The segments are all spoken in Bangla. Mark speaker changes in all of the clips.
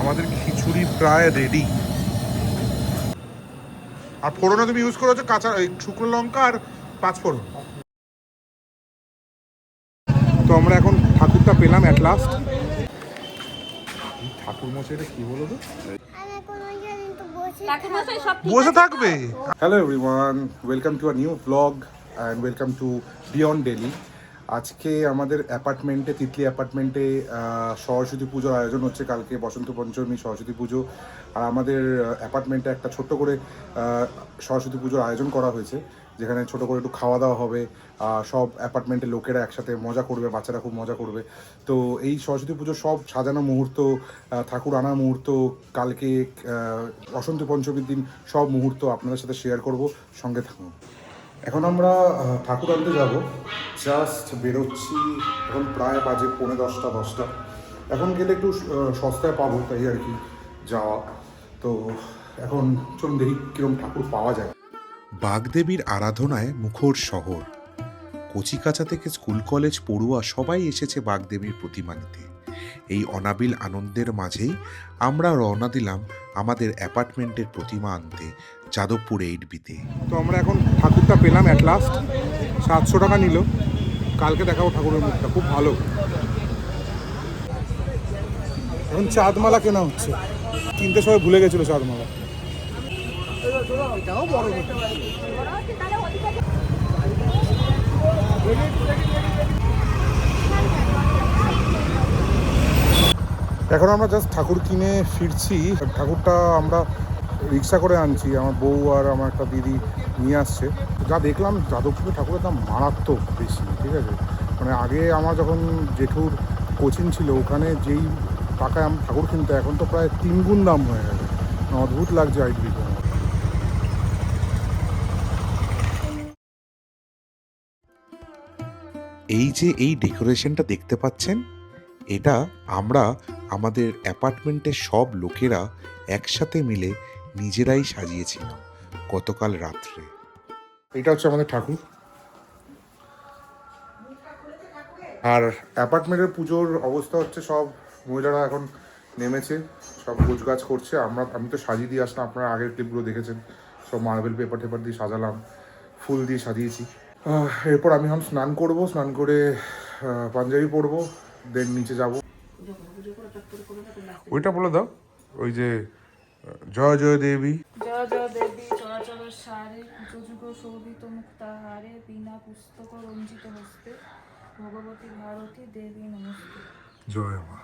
Speaker 1: আমাদের খিচুড়ি প্রায় রেডি আর ফোড়নে তুমি ইউজ করেছ কাঁচা এই শুকনো লঙ্কা আর পাঁচ ফোড়ন। তো আমরা এখন ঠাকুরটা পেলাম অ্যাট লাস্ট ঠাকুর মশাইটা কি বলো তো?
Speaker 2: বসে?
Speaker 1: থাকবে। Hello everyone welcome to a new blog and welcome to beyond daily আজকে আমাদের অ্যাপার্টমেন্টে, তিতলি অ্যাপার্টমেন্টে সরস্বতী পুজোর আয়োজন হচ্ছে কালকে বসন্ত পঞ্চমী, সরস্বতী পুজো। আর আমাদের অ্যাপার্টমেন্টে একটা ছোট্ট করে সরস্বতী পুজোর আয়োজন করা হয়েছে, যেখানে ছোট করে একটু খাওয়া দাওয়া হবে সব অ্যাপার্টমেন্টের লোকেরা একসাথে মজা করবে, বাচ্চারা খুব মজা করবে। তো এই সরস্বতী পুজোর সব সাজানো মুহূর্ত ঠাকুর আনা মুহূর্ত, কালকে বসন্ত পঞ্চমীর দিন সব মুহূর্ত আপনাদের সাথে শেয়ার করব, সঙ্গে থাকুন। এখন আমরা ঠাকুর আনতে যাব। জাস্ট বেরোচ্ছি, এখন প্রায় বাজে পৌনে দশটা দশটা। এখন গেলে একটু সস্তায় পাবো তাই আর কি যাওয়া। তো এখন চলুন দেখি কিরম ঠাকুর পাওয়া যায়।
Speaker 3: বাগদেবীর আরাধনায় মুখর শহর। কচিকাচা থেকে স্কুল, কলেজ, পড়ুয়া সবাই এসেছে বাগদেবীর প্রতিমা নিতে। এই অনাবিল আনন্দের মাঝেই আমরা রওনা দিলাম আমাদের অ্যাপার্টমেন্টের প্রতিমা আনতে যাদবপুর এইট বিতে।
Speaker 1: তো আমরা এখন ঠাকুরটা পেলাম অ্যাট লাস্ট সাতশো টাকা নিল। কালকে দেখাবো ঠাকুরের মুখটা খুব ভালো। এখন চাঁদমালা কেনা হচ্ছে। কিনতে সবাই ভুলে গেছিল চাঁদমালা। এখন আমরা জাস্ট ঠাকুর কিনে ফিরছি। ঠাকুরটা আমরা রিক্সা করে আনছি। আমার বউ আর আমার একটা দিদি নিয়ে আসছে। যা দেখলাম যাদবপুরে ঠাকুরের দাম মারাত্মক বেশি, ঠিক আছে? মানে আগে আমার যখন জেঠুর কোচিং ছিল, ওখানে যেই টাকায় আমি ঠাকুর কিনতে এখন তো প্রায় তিন গুণ দাম হয়ে গেছে। অদ্ভুত লাগছে আমার।
Speaker 3: এই যে এই ডেকোরেশনটা দেখতে পাচ্ছেন এটা আমরা আমাদের অ্যাপার্টমেন্টের সব লোকেরা একসাথে মিলে নিজেরাই সাজিয়েছিলাম গতকাল রাত্রে।
Speaker 1: এটা হচ্ছে আমাদের ঠাকুর। আর অ্যাপার্টমেন্টের পুজোর অবস্থা হচ্ছে সব মহিলারা এখন নেমেছে, সব গোছগাছ করছে। আমরা, আমি তো সাজিয়ে দিয়ে আসলাম, আপনারা আগের ক্লিপগুলো দেখেছেন। সব মার্বেল পেপার টেপার দিয়ে সাজালাম, ফুল দিয়ে সাজিয়েছি। এরপর আমি এখন স্নান করব, স্নান করে পাঞ্জাবি পরবো দেন নিচে যাব। ওইটা বলে দাও ওই যে জয় জয় দেবী।
Speaker 4: জয় জয় দেবী চরাচর সারে যুগ শোভিত মুক্তাহারে বিনা পুস্তক রঞ্জিত হস্তে ভগবতী ভারতী দেবী নমস্তে।
Speaker 1: জয় মা।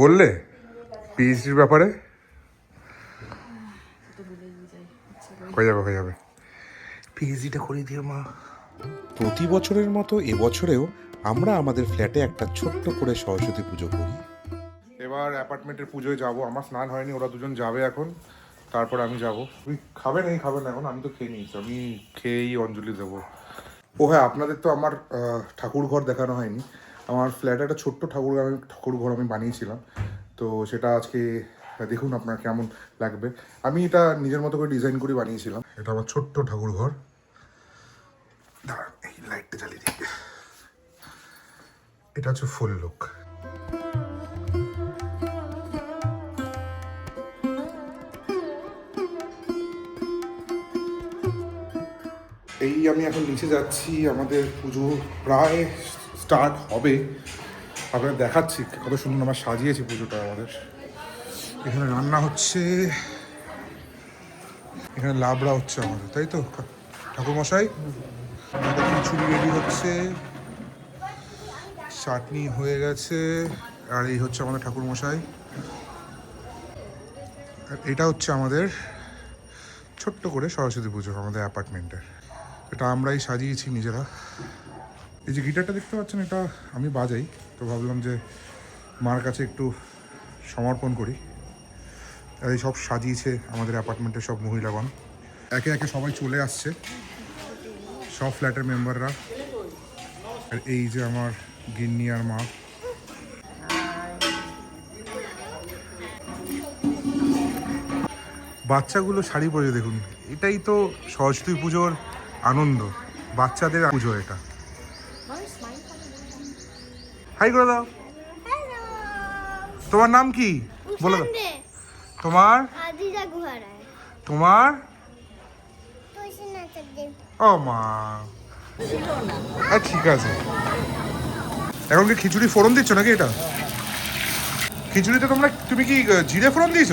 Speaker 1: বললে? পিএইচডির ব্যাপারে? হয়ে যাবে হয়ে যাবে। পিএইচডিটা করে দিও মা।
Speaker 3: প্রতি বছরের মতো এবছরেও আমরা আমাদের ফ্ল্যাটে একটা ছোট্ট করে সরস্বতী পুজো করি।
Speaker 1: এবার অ্যাপার্টমেন্টের পুজোয় যাব। আমার স্নান হয়নি ওরা দুজন যাবে এখন। তারপর আমি যাব। তুমি খাবেন এই না এখন আমি তো খেয়ে নিয়েছি। আমি খেয়েই অঞ্জলি দেবো। ও হ্যাঁ আপনাদের তো আমার ঠাকুর ঘর দেখানো হয়নি। আমার ফ্ল্যাটে একটা ছোট্ট ঠাকুর আমি, ঠাকুর ঘর আমি বানিয়েছিলাম। তো সেটা আজকে দেখুন আপনার কেমন লাগবে। আমি এটা নিজের মতো করে ডিজাইন করে বানিয়েছিলাম। এটা আমার ছোট্ট ঠাকুর ঘর। দাঁড়ান, এই লাইটটা জ্বালিয়ে দিই। এটা হচ্ছে ফুল লুক এই আমি এখন নিচে যাচ্ছি। আমাদের পুজো প্রায় স্টার্ট হবে। আপনাদের দেখাচ্ছি কত সুন্দর আমরা সাজিয়েছি পুজোটা আমাদের। এখানে রান্না হচ্ছে, এখানে লাবড়া হচ্ছে আমাদের, তাই তো? ঠাকুরমশাই? আমাদের খিচুড়ি রেডি হচ্ছে, চাটনি হয়ে গেছে, আর এই হচ্ছে আমাদের ঠাকুরমশাই। এটা হচ্ছে আমাদের ছোট্ট করে সরস্বতী পুজো আমাদের অ্যাপার্টমেন্টের। এটা আমরাই সাজিয়েছি নিজেরা। এই যে গিটারটা দেখতে পাচ্ছেন, এটা আমি বাজাই। তো ভাবলাম যে মার কাছে একটু সমর্পণ করি। আর সব সাজিয়েছে আমাদের অ্যাপার্টমেন্টের সব মহিলাগণ। একে একে সবাই চলে আসছে, সব ফ্ল্যাটের মেম্বাররা। আর এই যে আমার গিন্নি আর মা। বাচ্চাগুলো শাড়ি পরে দেখুন, এটাই তো সরস্বতী পুজোর আনন্দ। বাচ্চাদের পুজো এটা। হাই করে দাও তোমার নাম কি? বলে দাও তোমার? তোমার? ও মা। ঠিক আছে। এখন কি খিচুড়ি ফোড়ন দিচ্ছ নাকি এটা? খিচুড়িতে তোমরা তুমি কি জিরে ফোড়ন দিয়েছ?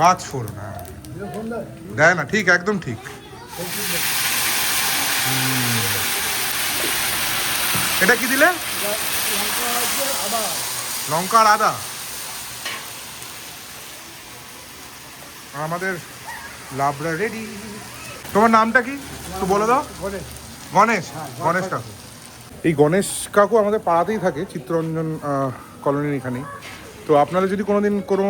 Speaker 1: পাঁচ ফোড়ন হ্যাঁ। দেয় না ঠিক একদম ঠিক। এটা কি দিলে? লঙ্কা আর আদা আমাদের লাবড়া রেডি। তোমার নামটা কি? একটু বলে দাও। গণেশ। গণেশ। কাকু। এই গণেশ কাকু আমাদের পাড়াতেই থাকে চিত্তরঞ্জন কলোনির এখানেই। তো আপনারা যদি কোনোদিন কোনো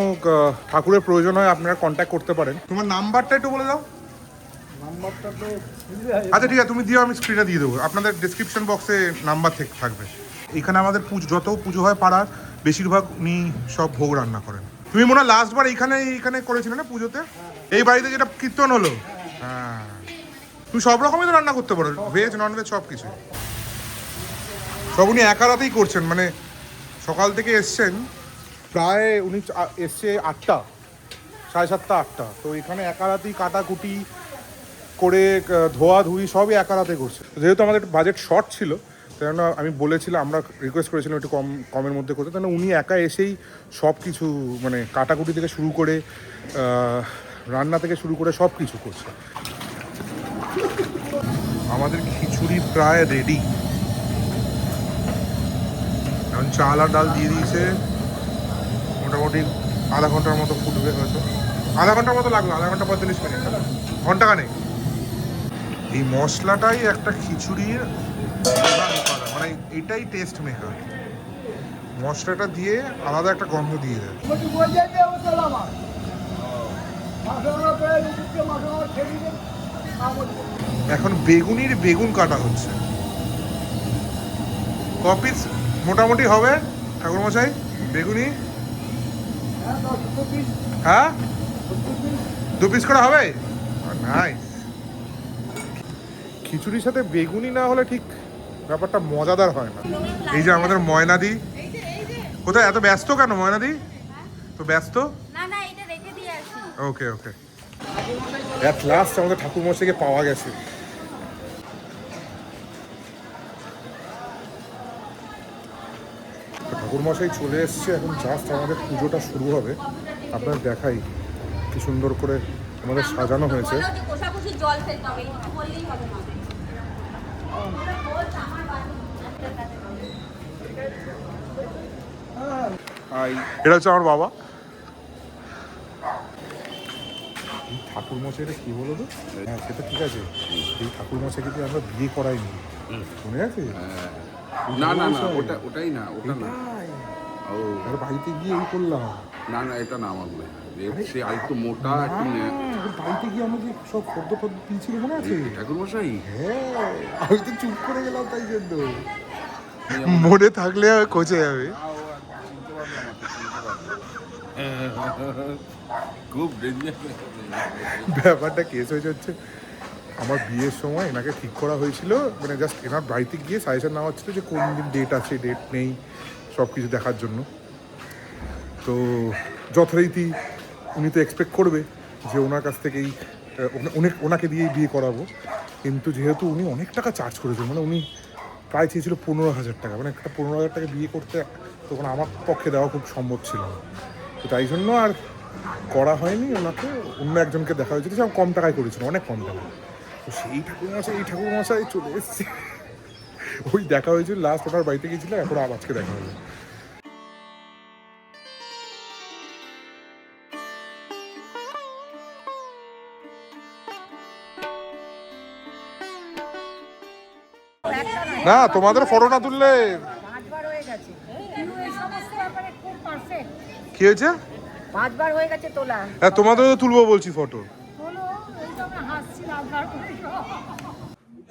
Speaker 1: ঠাকুরের প্রয়োজন হয় আপনারা কন্ট্যাক্ট করতে পারেন। তোমার নাম্বারটা একটু বলে দাও। আচ্ছা ঠিক আছে তুমি দিও আমি স্ক্রিনে দিয়ে দেবো। আপনাদের ডিসক্রিপশন বক্সে নাম্বার থেকে থাকবে। এখানে আমাদের পুজো, যত পুজো হয় পাড়ার, বেশিরভাগ উনি সব ভোগ রান্না করেন। তুমি মনে হয় লাস্টবার এইখানে এইখানে করেছিলে না পুজোতে? এই বাড়িতে যেটা কীর্তন হলো? হ্যাঁ। তুমি সব রকমই তো রান্না করতে পারো ভেজ নন ভেজ সব কিছু। সব উনি একা রাতেই করছেন মানে সকাল থেকে এসছেন, প্রায় উনি এসছে আটটা, সাড়ে সাতটা, আটটা। তো এখানে একা রাতেই কাটাকুটি করে ধোয়া ধুই সবই একা রাতে করছে। যেহেতু আমাদের বাজেট শর্ট ছিল কেননা আমি বলেছিলাম, আমরা রিকোয়েস্ট করেছিলাম একটু কম, কমের মধ্যে করতে। তাহলে উনি একা এসেই সব কিছু মানে কাটাকুটি থেকে শুরু করে রান্না থেকে শুরু করে সব কিছু করছে। আমাদের খিচুড়ি প্রায় রেডি এখন চাল আর ডাল দিয়ে দিয়েছে। মোটামুটি আধা ঘণ্টার মতো ফুটবে হয়তো। আধা ঘণ্টার মতো লাগল, আধা ঘণ্টা পঁয়তাল্লিশ মিনিট ঘণ্টা খানেক। এই মশলাটাই একটা খিচুড়ির। মানে এটাই টেস্ট মেকার মশলাটা দিয়ে আলাদা একটা গন্ধ দিয়ে দেয়। এখন বেগুনির বেগুন কাটা হচ্ছে। কপিস মোটামুটি হবে ঠাকুরমশাই? বেগুনি? হ্যাঁ দু পিস করে হবে? নাইস খিচুড়ির সাথে বেগুনি না হলে ঠিক ব্যাপারটা মজাদার হয় না। এই যে আমাদের ময়নাদি। কোথায়? এত ব্যস্ত কেন ময়নাদি? তো ব্যস্ত? ওকে ওকে। অ্যাট লাস্ট আমাদের ঠাকুরমশাইকে পাওয়া গেছে। ঠাকুরমশাই চলে এসছে এখন জাস্ট আমাদের পুজোটা শুরু হবে। আপনার দেখাই কি সুন্দর করে আমাদের সাজানো হয়েছে।
Speaker 5: জল ফেলতে হবে বললেই হবে না।
Speaker 1: এটা হচ্ছে আমার বাবা। এই ঠাকুরমশাইটা কি বলো তো? হ্যাঁ সেটা ঠিক আছে। এই ঠাকুরমশাইকে দিয়ে আমরা বিয়ে করাইনি। মনে আছে?
Speaker 6: না না না ওটা ওটাই না ওটা না। ও।
Speaker 1: বাড়িতে গিয়ে এই করলাম।
Speaker 6: না না এটা না আমার মনে হয়। সে মোটা একটু নে-
Speaker 1: হ্যাঁ, বাড়িতে গিয়ে আমাকে সব ফদ্দ ফদ্দ দিয়েছিল মনে আছে?
Speaker 6: ঠাকুরমশাই।
Speaker 1: হ্যাঁ আমি তো চুপ করে গেলাম তাই জন্য। মনে থাকলে কোচে যাবে।
Speaker 6: খুব
Speaker 1: ব্যাপারটা কেস হয়ে যাচ্ছে আমার বিয়ের সময় এনাকে ঠিক করা হয়েছিল মানে জাস্ট এনার বাড়িতে গিয়ে সাজেশন নেওয়া হচ্ছিল যে কোন দিন ডেট আছে ডেট নেই সব কিছু দেখার জন্য। তো যথারীতি উনি তো এক্সপেক্ট করবে যে ওনার কাছ থেকেই উনি ওনাকে দিয়েই বিয়ে করাবো। কিন্তু যেহেতু উনি অনেক টাকা চার্জ করেছেন মানে উনি প্রায় চেয়েছিল পনেরো হাজার টাকা। মানে একটা পনেরো হাজার টাকা বিয়ে করতে তখন আমার পক্ষে দেওয়া খুব সম্ভব ছিল না। তো তাই জন্য আর করা হয়নি ওনাকে, অন্য একজনকে দেখা হয়েছিল, সে কম টাকায় করেছিল, অনেক কম টাকায় তো সেই ঠাকুর মশাই এই ঠাকুর মশাই চলে এসছে। ওই দেখা হয়েছিল লাস্ট ওনার বাড়িতে গেছিল এখন আজকে দেখা হলো না তোমাদের ফটো না তুললে?
Speaker 7: হয়ে
Speaker 1: কি হয়েছে?
Speaker 7: পাঁচবার হয়ে গেছে তোলা।
Speaker 1: হ্যাঁ তোমাদেরও তুলবো বলছি ফটো।
Speaker 7: এই তো আমরা হাসছি রাতবার করে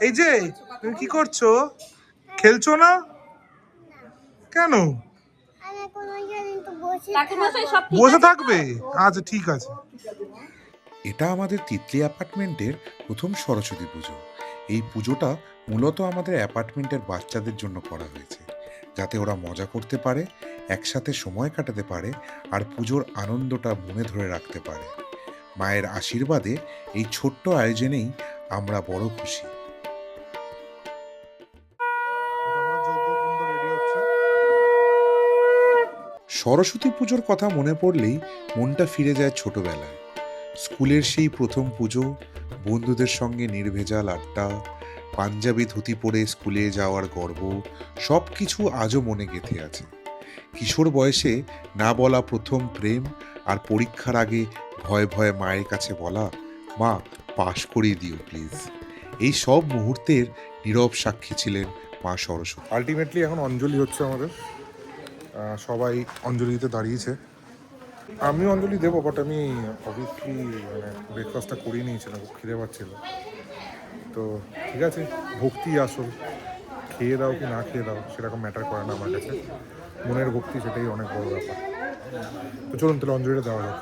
Speaker 1: এই যে তুমি কি করছ? খেলছো না? কেন?
Speaker 2: তো বসে
Speaker 5: কাকিমশাই সব ঠিক
Speaker 1: বসে
Speaker 5: আছে? তো?
Speaker 1: থাকবে? আচ্ছা ঠিক আছে।
Speaker 3: এটা আমাদের তিতলি অ্যাপার্টমেন্টের প্রথম সরস্বতী পুজো। এই পুজোটা মূলত আমাদের অ্যাপার্টমেন্টের বাচ্চাদের জন্য করা হয়েছে, যাতে ওরা মজা করতে পারে, একসাথে সময় কাটাতে পারে, আর পুজোর আনন্দটা মনে ধরে রাখতে পারে। মায়ের আশীর্বাদে এই ছোট্ট আয়োজনেই আমরা বড় খুশি। সরস্বতী পুজোর কথা মনে পড়লেই মনটা ফিরে যায় ছোটবেলায়। স্কুলের সেই প্রথম পুজো বন্ধুদের সঙ্গে নির্ভেজাল আড্ডা, পাঞ্জাবি ধুতি পরে স্কুলে যাওয়ার গর্ব সব কিছু আজও মনে গেঁথে আছে। কিশোর বয়সে না বলা প্রথম প্রেম আর পরীক্ষার আগে ভয়ে ভয়ে মায়ের কাছে বলা, মা, পাশ করিয়ে দিও, প্লিজ। এই সব মুহূর্তের নীরব সাক্ষী ছিলেন মা সরস্বতী।
Speaker 1: আলটিমেটলি এখন অঞ্জলি হচ্ছে আমাদের। সবাই অঞ্জলি দিতে দাঁড়িয়েছে। আমি অঞ্জলি দেবো বাট আমি অবভিয়াসলি মানে ব্রেকফাস্টটা করিয়ে নিয়েছিলাম খুব খিদে পাচ্ছিল। তো ঠিক আছে ভক্তি আসল। খেয়ে দাও কি না খেয়ে দাও সেরকম ম্যাটার করে না আমার কাছে। মনের ভক্তি সেটাই অনেক বড় ব্যাপার। তো চলুন তাহলে অঞ্জলিটা দেওয়া যাক।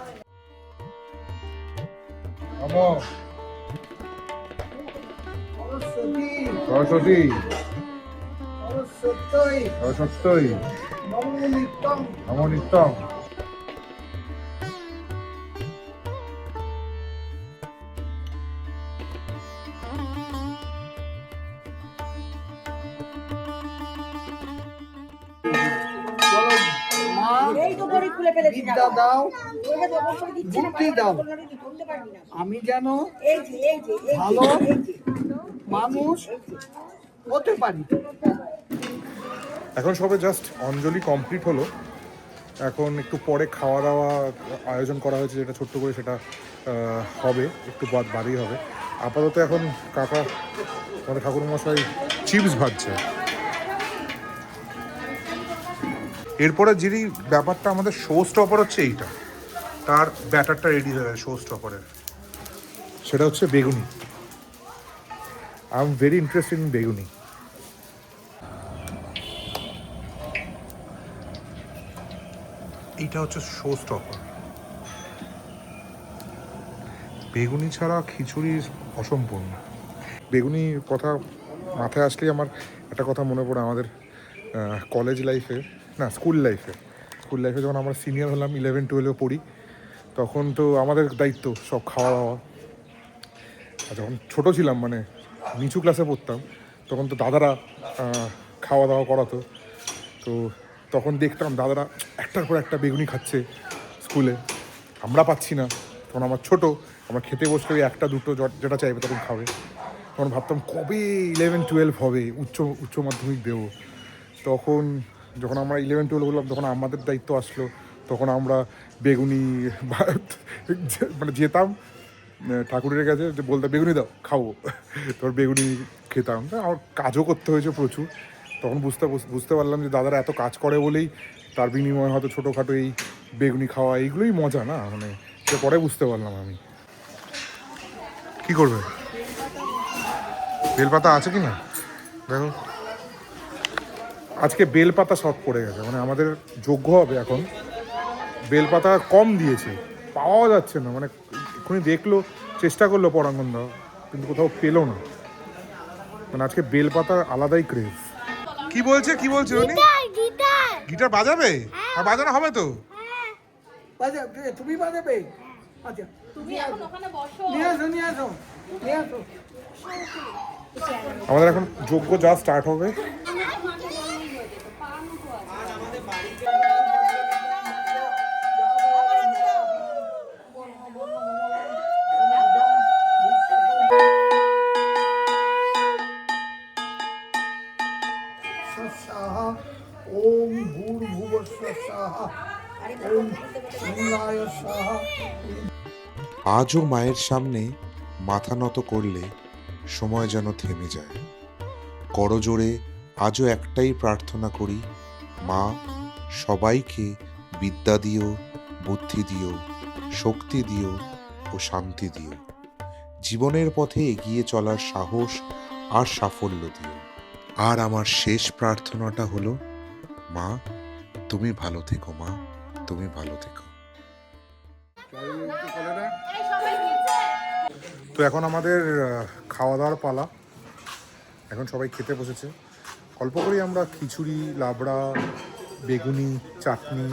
Speaker 1: সরস্বতী। সরস্বতী। নম নিত্যম।
Speaker 7: এই খুলে ফেলেছি
Speaker 8: বিদ্যা দাও বুদ্ধি দাও। আমি যেন
Speaker 7: এই যে এই যে এই
Speaker 8: ভালো মানুষ হতে পারি।
Speaker 1: এখন সবে জাস্ট অঞ্জলি কমপ্লিট হলো। এখন একটু পরে খাওয়া দাওয়া আয়োজন করা হয়েছে যেটা ছোট্ট করে সেটা হবে একটু বাদ বাড়িই হবে। আপাতত এখন কাকা আমাদের ঠাকুর মশাই চিপস ভাজছে। এরপরে যিনি ব্যাপারটা আমাদের শো স্টপার হচ্ছে এইটা। তার ব্যাটারটা রেডি হয়ে গেছে শো স্টপারের সেটা হচ্ছে বেগুনি। I am very interested in বেগুনি। এইটা হচ্ছে শো স্টপার বেগুনি ছাড়া খিচুড়ি অসম্পূর্ণ। বেগুনি কথা মাথায় আসলেই আমার একটা কথা মনে পড়ে আমাদের কলেজ লাইফে না স্কুল লাইফে স্কুল লাইফে যখন আমরা সিনিয়র হলাম ইলেভেন টুয়েলভে পড়ি, তখন তো আমাদের দায়িত্ব সব খাওয়া দাওয়া। আর যখন ছোটো ছিলাম মানে নিচু ক্লাসে পড়তাম, তখন তো দাদারা খাওয়া দাওয়া করাতো। তো তখন দেখতাম দাদারা একটার পর একটা বেগুনি খাচ্ছে স্কুলে আমরা পাচ্ছি না। তখন আমার ছোট, আমার খেতে বসলে একটা, দুটো যেটা চাইবে তখন খাবে। তখন ভাবতাম কবে ইলেভেন টুয়েলভ হবে, উচ্চ উচ্চ মাধ্যমিক দেবো। তখন যখন আমরা ইলেভেন টুয়েলভ হলাম, তখন আমাদের দায়িত্ব আসলো। তখন আমরা বেগুনি মানে যেতাম ঠাকুরের কাছে যে বলতে, বেগুনি দাও, খাব। তোর বেগুনি খেতাম। আমার কাজও করতে হয়েছে প্রচুর। তখন বুঝতে বুঝতে পারলাম যে দাদারা এত কাজ করে বলেই তার বিনিময়ে হয়তো ছোটোখাটো এই বেগুনি খাওয়া, এইগুলোই মজা না? মানে সে পরে বুঝতে পারলাম আমি। কি করবে? বেলপাতা আছে কি না দেখো। আজকে বেলপাতা শর্ট পড়ে গেছে মানে আমাদের যোগ্য হবে এখন। বেলপাতা কম দিয়েছে পাওয়া যাচ্ছে না মানে এক্ষুনি দেখল চেষ্টা করল পরাঙ্গন দাও কিন্তু কোথাও পেল না। মানে আজকে বেলপাতার আলাদাই ক্রেজ কি বলছে কি বলছে উনি
Speaker 2: গিটার
Speaker 1: গিটার। বাজাবে? আর বাজানো হবে তো?
Speaker 8: তুমি বাজাবে? আচ্ছা
Speaker 5: তুমি
Speaker 8: আসো
Speaker 1: আমাদের এখন যোগ্য যা স্টার্ট হবে।
Speaker 3: আজও মায়ের সামনে মাথা নত করলে সময় যেন থেমে যায়। করজোড়ে আজও একটাই প্রার্থনা করি, মা, সবাইকে বিদ্যা দিও, বুদ্ধি দিও, শক্তি দিও ও শান্তি দিও। জীবনের পথে এগিয়ে চলার সাহস আর সাফল্য দিও। আর আমার শেষ প্রার্থনাটা হলো, মা তুমি ভালো থেকো, মা। তুমি ভালো থেকো।
Speaker 1: তো এখন আমাদের খাওয়া দাওয়ার পালা। এখন সবাই খেতে বসেছে। অল্প করেই আমরা খিচুড়ি, লাবড়া, বেগুনি, চাটনি,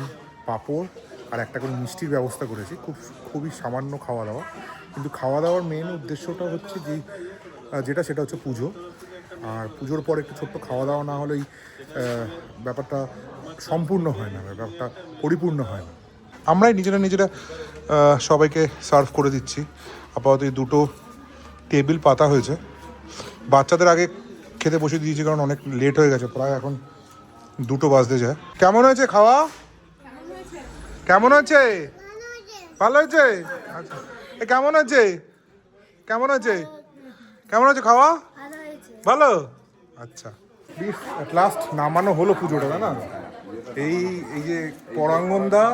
Speaker 1: পাঁপড় আর একটা করে মিষ্টির ব্যবস্থা করেছি। খুব, খুবই সামান্য খাওয়া দাওয়া কিন্তু খাওয়া দাওয়ার মেন উদ্দেশ্যটা হচ্ছে যে যেটা সেটা হচ্ছে পুজো। আর পুজোর পর একটু ছোট্ট খাওয়া দাওয়া না হলেই ব্যাপারটা সম্পূর্ণ হয় না ব্যাপারটা পরিপূর্ণ হয় না। আমরাই নিজেরা নিজেরা সবাইকে সার্ভ করে দিচ্ছি। আপাতত এই দুটো টেবিল পাতা হয়েছে। বাচ্চাদের আগে খেতে বসে দিয়েছি কারণ অনেক লেট হয়ে গেছে প্রায় এখন দুটো বাজতে যায়। কেমন হয়েছে খাওয়া? কেমন হয়েছে? ভালো হয়েছে? আচ্ছা। এ কেমন হয়েছে? কেমন হয়েছে? কেমন হয়েছে খাওয়া?
Speaker 2: ভালো
Speaker 1: আচ্ছা। লাস্ট নামানো হলো পুজোটা না? এই এই যে পরাঙ্গনদা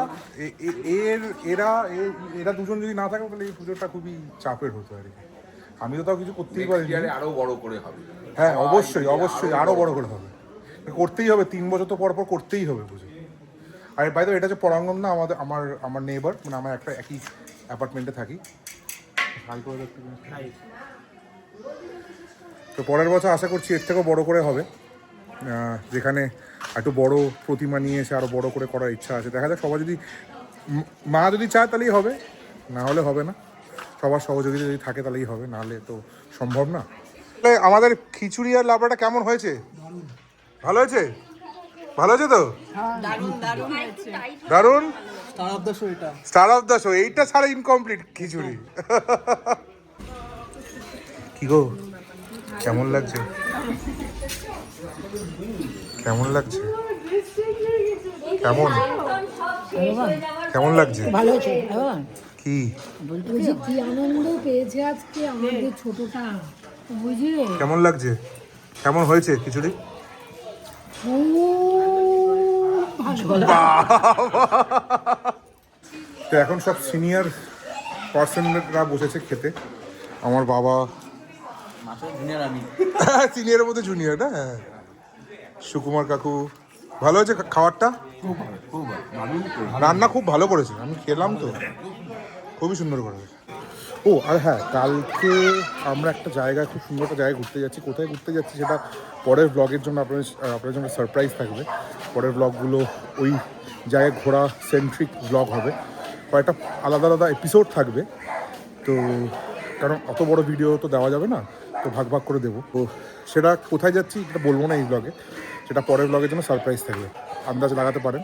Speaker 1: এর এরা এ- এরা দুজন যদি না থাকে তাহলে এই পুজোটা খুবই চাপের হতো আর কি আমি তো তাও কিছু করতেই
Speaker 6: পারি আরও বড় করে হবে।
Speaker 1: হ্যাঁ অবশ্যই অবশ্যই আরও বড় করে হবে। করতেই হবে তিন বছর তো পর পর করতেই হবে পুজো। আর বাইরে এটা হচ্ছে পরাঙ্গন না আমাদের আমার আমার নেবার মানে আমার একটা একই অ্যাপার্টমেন্টে থাকি। তো পরের বছর আশা করছি এর থেকেও বড় করে হবে। যেখানে একটু বড় প্রতিমা নিয়ে এসে আরও বড় করে করার ইচ্ছা আছে। দেখা যাক সবাই যদি মা যদি চায় তাহলেই হবে না হলে হবে না। সবার সহযোগিতা যদি থাকে তাহলেই হবে নাহলে তো সম্ভব না। আমাদের খিচুড়ি আর লাবড়াটা কেমন হয়েছে? ভালো হয়েছে? ভালো হয়েছে তো? দারুণ স্টার অফ দ্য শো এইটা ছাড়া ইনকমপ্লিট খিচুড়ি। কি গো? কেমন লাগছে? কেমন লাগছে? কেমন? কেমন লাগছে?
Speaker 7: ভালো হ্যাঁ
Speaker 1: কি?
Speaker 7: ওই কি আনন্দ পেয়েছে আজকে আমাদের ছোটটা। বুঝলে
Speaker 1: কেমন লাগছে? কেমন হয়েছে খিচুড়ি? তো এখন সব সিনিয়র পার্সনরা বসেছে খেতে। আমার বাবা সিনিয়রের মধ্যে জুনিয়র না? হ্যাঁ। সুকুমার কাকু, ভালো হয়েছে খাবারটা রান্না খুব ভালো করেছে, আমি খেলাম তো। খুবই সুন্দর করেছে। ও, আর হ্যাঁ কালকে আমরা একটা জায়গায়, খুব সুন্দর একটা জায়গায় ঘুরতে যাচ্ছি। কোথায় ঘুরতে যাচ্ছি সেটা পরের ব্লগের জন্য আপনাদের আপনার জন্য সারপ্রাইজ থাকবে। পরের ব্লগগুলো ওই জায়গায় ঘোরা সেন্ট্রিক ব্লগ হবে। কয়েকটা আলাদা আলাদা এপিসোড থাকবে। তো, কারণ অত বড় ভিডিও তো দেওয়া যাবে না। তো ভাগ ভাগ করে দেবো। তো সেটা কোথায় যাচ্ছি এটা বলব না এই ব্লগে সেটা পরের ব্লগের জন্য সারপ্রাইজ থাকবে। আন্দাজ লাগাতে পারেন।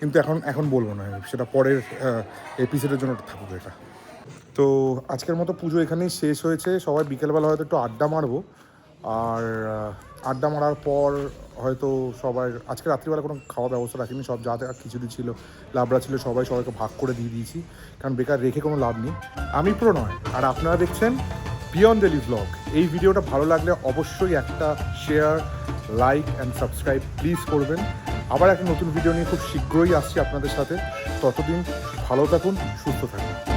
Speaker 1: কিন্তু এখন এখন বলব না। সেটা পরের এপিসোডের জন্য থাকবে এটা। তো আজকের মতো পুজো এখানেই শেষ হয়েছে। সবাই বিকেলবেলা হয়তো একটু আড্ডা মারবো। আর আড্ডা মারার পর হয়তো সবাই, আজকে রাত্রিবেলা কোনো খাওয়া ব্যবস্থা রাখিনি। সব যা খিচুড়ি ছিল, লাবড়া ছিল, সবাই সবাইকে ভাগ করে দিয়ে দিয়েছি। কারণ বেকার রেখে কোনো লাভ নেই। আমি পুরো নয়। আর আপনারা দেখছেন বিয়ন্ড ডেলি ব্লগ এই ভিডিওটা ভালো লাগলে অবশ্যই একটা share like and subscribe please করবেন। আবার একটা নতুন ভিডিও নিয়ে খুব শীঘ্রই আসছি আপনাদের সাথে। ততদিন ভালো থাকুন, সুস্থ থাকুন।